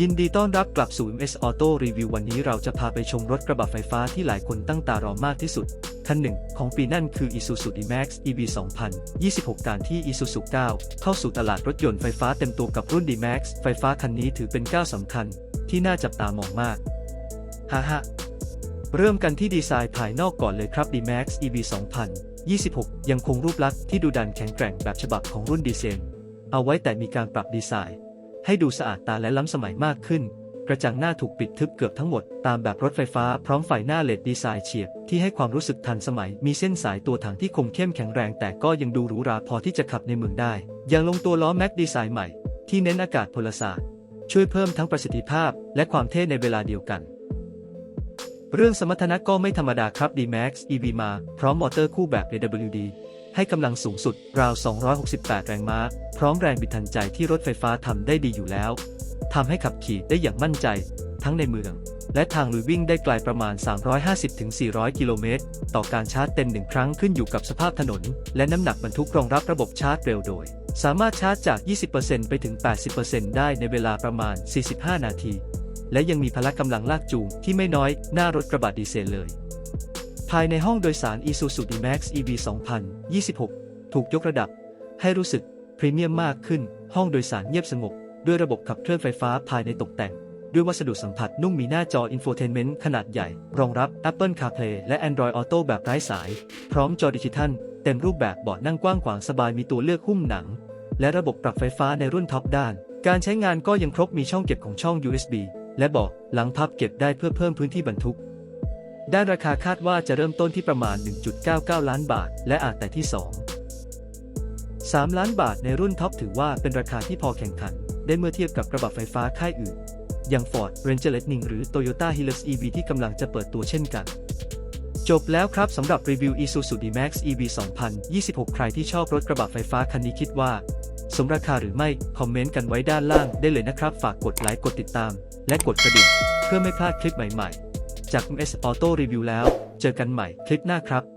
ยินดีต้อนรับกลับสู่ MS Auto Review วันนี้เราจะพาไปชมรถกระบะไฟฟ้าที่หลายคนตั้งตารอมากที่สุด คันหนึ่งของปีนั่นคือ Isuzu D-Max EV 2026 การที่ Isuzu 9 เข้าสู่ตลาดรถยนต์ไฟฟ้าเต็มตัวกับรุ่น D-Max ไฟฟ้าคันนี้ถือเป็นก้าวสำคัญ ที่น่าจับตามองมากฮ่าฮ่าเริ่มกันที่ดีไซน์ภายนอกก่อนเลยครับ D-Max EV 2026 ยังคงรูปลักษณ์ที่ดูดันแข็งแกร่งแบบฉบับของรุ่นดีเซลเอาไว้แต่มีการปรับดีไซน์ ให้ดูสะอาดตาและล้ำสมัยมากขึ้น กระจังหน้าถูกปิดทึบเกือบทั้งหมด ตามแบบรถไฟฟ้าพร้อมไฟหน้าเลดดีไซน์เฉียบที่ให้ความรู้สึกทันสมัย มีเส้นสายตัวถังที่คมเข้มแข็งแรง แต่ก็ยังดูหรูหราพอที่จะขับในเมืองได้อย่างลงตัวล้อแม็กดีไซน์ใหม่ ที่เน้นอากาศพลศาสตร์ช่วยเพิ่มทั้งประสิทธิภาพ และความเท่ในเวลาเดียวกันเรื่องสมรรถนะก็ไม่ธรรมดาครับ D-Max EV มา พร้อมมอเตอร์คู่แบบ AWD ให้กำลังสูงสุดราว 268 แรงม้า พร้อมแรงบิดทันใจที่รถไฟฟ้าทำได้ดีอยู่แล้วทำให้ขับขี่ได้อย่างมั่นใจ ทั้งในเมือง และทางลุยวิ่งได้ไกลประมาณ 350-400 กิโลเมตร ต่อการชาร์จเต็มหนึ่งครั้งขึ้นอยู่กับสภาพถนน และน้ำหนักบรรทุกรองรับระบบชาร์จเร็วโดย สามารถชาร์จจาก 20%ไปถึง 80%ได้ในเวลาประมาณ 45 นาที และยังมีพละกำลังลากจูงที่ไม่น้อยหน้ารถกระบะดีเซลเลย ภายในห้องโดยสาร Isuzu D-Max EV 2026 ถูกยกระดับ ให้รู้สึกพรีเมียมมากขึ้น ห้องโดยสารเงียบสงบ ด้วยระบบขับเคลื่อนไฟฟ้าภายในตกแต่ง ด้วยวัสดุสัมผัสนุ่มมีหน้าจออินโฟเทนเมนต์ขนาดใหญ่ รองรับ Apple CarPlay และ Android Auto แบบไร้สาย พร้อมจอดิจิทัล เต็มรูปแบบเบาะนั่งกว้างขวางสบายมีตัวเลือกหุ้มหนัง และระบบปรับไฟฟ้าในรุ่นท็อปด้าน การใช้งานก็ยังครบมีช่องเก็บของช่อง USB และเบาะหลังพับเก็บได้เพื่อเพิ่มพื้นที่บรรทุก ด้านราคาคาดว่าจะเริ่มต้นที่ประมาณ 1.99 ล้านบาท และอาจแต่ที่ 2 3 ล้านบาทในรุ่นท็อปถือว่าเป็นราคาที่พอแข่งขัน ได้เมื่อเทียบกับกระบะไฟฟ้าค่ายอื่น อย่าง Ford Ranger Lightning หรือ Toyota Hilux EV ที่กำลังจะเปิดตัวเช่นกัน จบแล้วครับสำหรับรีวิว Isuzu D-Max EV 2026 ใครที่ชอบรถกระบะไฟฟ้าคันนี้คิดว่า สมราคาหรือไม่คอมเมนต์กันไว้ด้านล่างได้เลยนะครับ ฝากกดไลค์กดติดตาม และกดกระดิ่งเพื่อไม่พลาดคลิปใหม่ๆ จาก MS Auto Review แล้ว เจอกันใหม่คลิปหน้าครับ